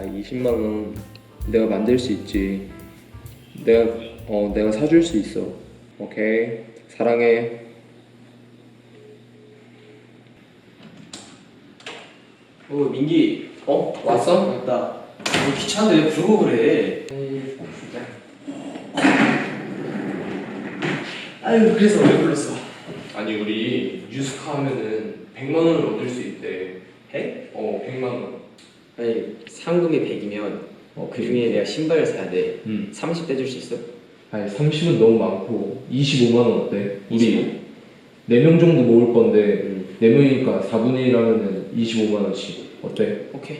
아 20만 원 내가 만들 수 있지. 내가 어 내가 사줄 수 있어. 오케이 사랑해. 어 민기 어 왔어? 왔다 너 귀찮은데 왜 부르고 그래 아유 그래서 왜 불렀어 아니 우리 유스카 하면은 100만 원을 얻을 수 있대. 해? 어 100만 원. 아니 상금이 100이면 어, 그 중에 내가 신발을 사야 돼 응. 30 떼줄 수 있어? 아니 30은 너무 많고 25만 원 어때? 25? 우리 4명 정도 모을 건데 응 4명이니까 4분의 1 하면은 25만 원씩 어때? 오케이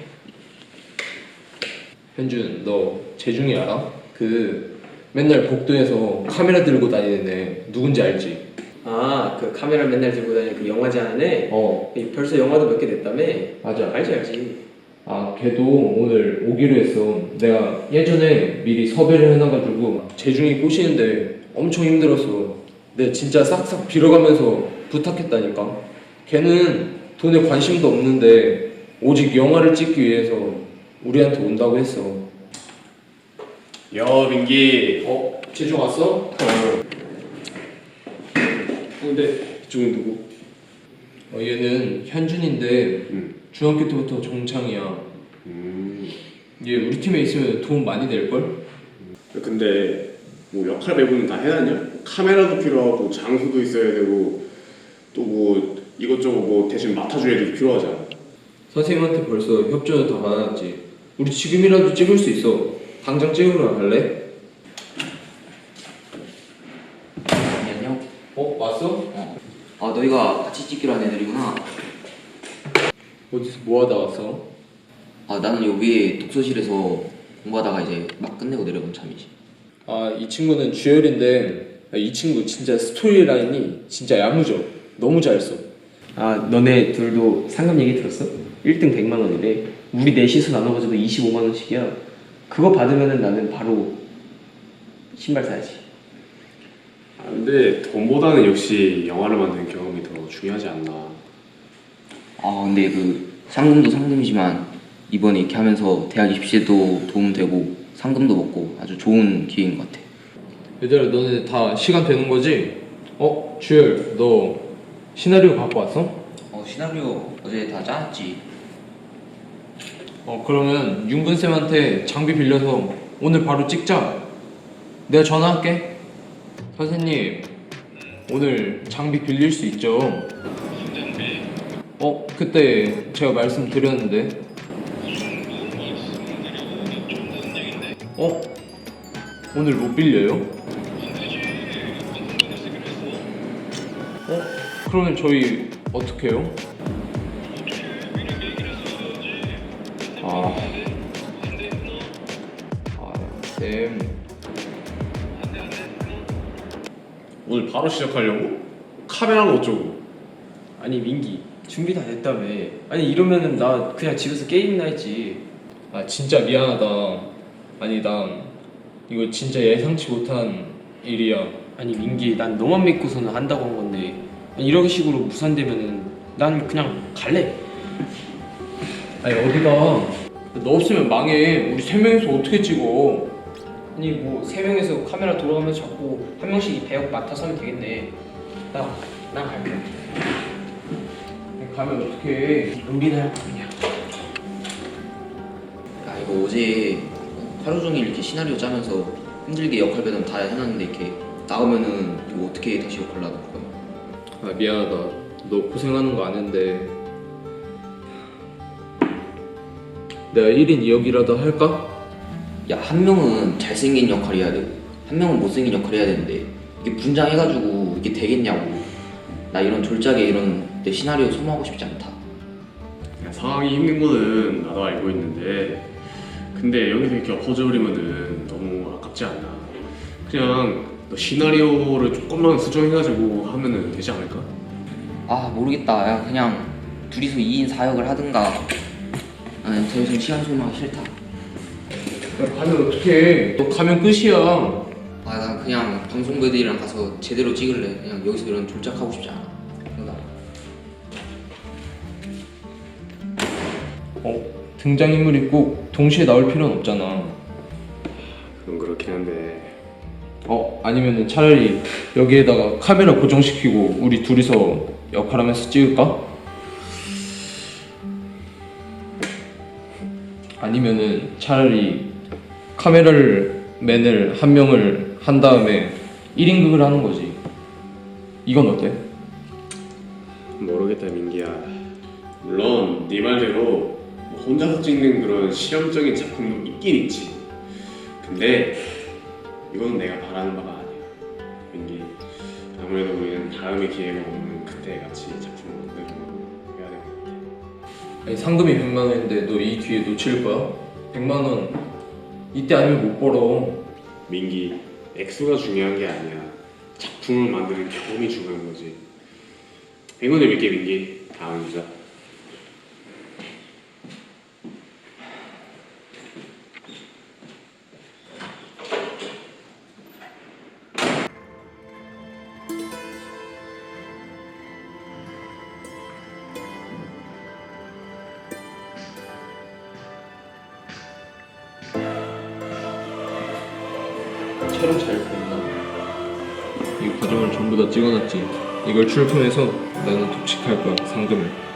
현준 너 재중이 알아? 그 맨날 복도에서 카메라 들고 다니는 애 누군지 알지? 아 그 카메라 맨날 들고 다니는 그 영화제 하는 애 어 벌써 영화도 몇 개 냈다며 맞아 알지 알지 아 걔도 오늘 오기로 했어 내가 예전에 미리 섭외를 해놔가지고 재중이 꼬시는데 엄청 힘들었어 내가 진짜 싹싹 빌어가면서 부탁했다니까 걔는 돈에 관심도 없는데 오직 영화를 찍기 위해서 우리한테 온다고 했어 여 민기 어? 재중 왔어? 근데 이쪽은 누구? 어, 얘는 현준인데 음. 중학교 때부터 정창이야 음. 얘 우리 팀에 있으면 돈 많이 낼걸? 근데 뭐 역할 배분은 다 해놨냐? 카메라도 필요하고 장소도 있어야 되고 또 뭐 이것저것 뭐 대신 맡아줄 애들도 필요하잖아 선생님한테 벌써 협조는 다 받아놨지 우리 지금이라도 찍을 수 있어 당장 찍으러 갈래? 안녕. 어? 왔어? 아 너희가 같이 찍기로 한 애들이구나. 어디서 뭐 하다 왔어? 아 나는 여기 독서실에서 공부하다가 이제 막 끝내고 내려온 참이지. 아 이 친구는 주열인데 아, 이 친구 진짜 스토리 라인이 진짜 야무져 너무 잘 써. 아 너네 둘도 상금 얘기 들었어? 1등 100만 원이래 우리 넷이서 나눠가지고 25만 원씩이야 그거 받으면은 나는 바로 신발 사야지 아, 근데 돈보다는 역시 영화를 만드는 경험이 더 중요하지 않나 아 근데 그 상금도 상금이지만 이번에 이렇게 하면서 대학 입시에도 도움 되고 상금도 먹고 아주 좋은 기회인 것 같아. 얘들아 너네 다 시간 되는 거지? 어? 주열 너 시나리오 갖고 왔어? 어 시나리오 어제 다 짜놨지. 어 그러면 윤근 쌤한테 장비 빌려서 오늘 바로 찍자. 내가 전화할게. 선생님 오늘 장비 빌릴 수 있죠? 어 그때 제가 말씀드렸는데. 어 오늘 못 빌려요? 어 그러면 저희 어떻게 해요? 아, 아, 쌤. 오늘 바로 시작하려고? 카메라는 어쩌고 아니 민기 준비 다 됐다며 아니 이러면은 나 그냥 집에서 게임이나 했지 아, 진짜 미안하다. 아니, 난 이거 진짜 예상치 못한 일이야. 아니 민기 난 너만 믿고서는 한다고 한 건데 아니, 이런 식으로 무산되면은 난 그냥 갈래 아니, 어디가? 너 없으면 망해. 우리 세 명이서 어떻게 찍어? 아니 뭐 세 명에서 카메라 돌아가면서 자꾸 한 명씩 이 배역 맡아서 하면 되겠네 나난 갈게 가면 어떡해. 우리는 할 거냐 야 이거 어제 하루 종일 이렇게 시나리오 짜면서 힘들게 역할 배분 다 해놨는데 이렇게 나오면은 이거 어떻게 다시 역할 나눌 거야? 아, 미안하다. 너 고생하는 거 아는데. 내가 1인 2역이라도 할까? 야 한 명은 잘생긴 역할 해야 되고 한 명은 못생긴 역할 해야 되는데 이게 분장해가지고 이게 되겠냐고 나 이런 졸작에 이런 내 시나리오 소모하고 싶지 않다 야, 상황이 힘든 거는 나도 알고 있는데 근데 여기서 이렇게 엎어져버리면은 너무 아깝지 않나 그냥 너 시나리오를 조금만 수정해가지고 하면은 되지 않을까? 아 모르겠다 야 그냥 둘이서 2인 4역을 하든가 나는 더 이상 시간 소모하기 싫다 야, 가면 어떡해. 너 가면 끝이야. 아 난 그냥 방송배들이랑 가서 제대로 찍을래 그냥 여기서 이런 졸작하고 싶지 않아 그러니까 어? 등장인물이 꼭 동시에 나올 필요는 없잖아. 그건 그렇긴 한데 어 아니면은 차라리 여기에다가 카메라 고정시키고 우리 둘이서 역할하면서 찍을까? 아니면은 차라리 카메라를 맨을 한 명을 한 다음에 1인극을 하는 거지. 이건 어때? 모르겠다 민기야 물론 네 말대로 뭐 혼자서 찍는 그런 실험적인 작품도 있긴 있지 근데 이건 내가 바라는 바가 아니야 민기 아무래도 우리는 다음에 기회가 오면 그때 같이 작품을 만들고 해야 될 것 같아 아니 상금이 100만 원인데 너 이 기회 놓칠 거야? 100만 원 이때 아니면 못 벌어. 민기 액수가 중요한 게 아니야. 작품을 만드는 경험이 중요한 거지. 행운을 빌게 민기 다음 주자 촬영 잘 됐나? 이 과정을 전부 다 찍어놨지. 이걸 출품해서 나는 독식할 거야 상금을.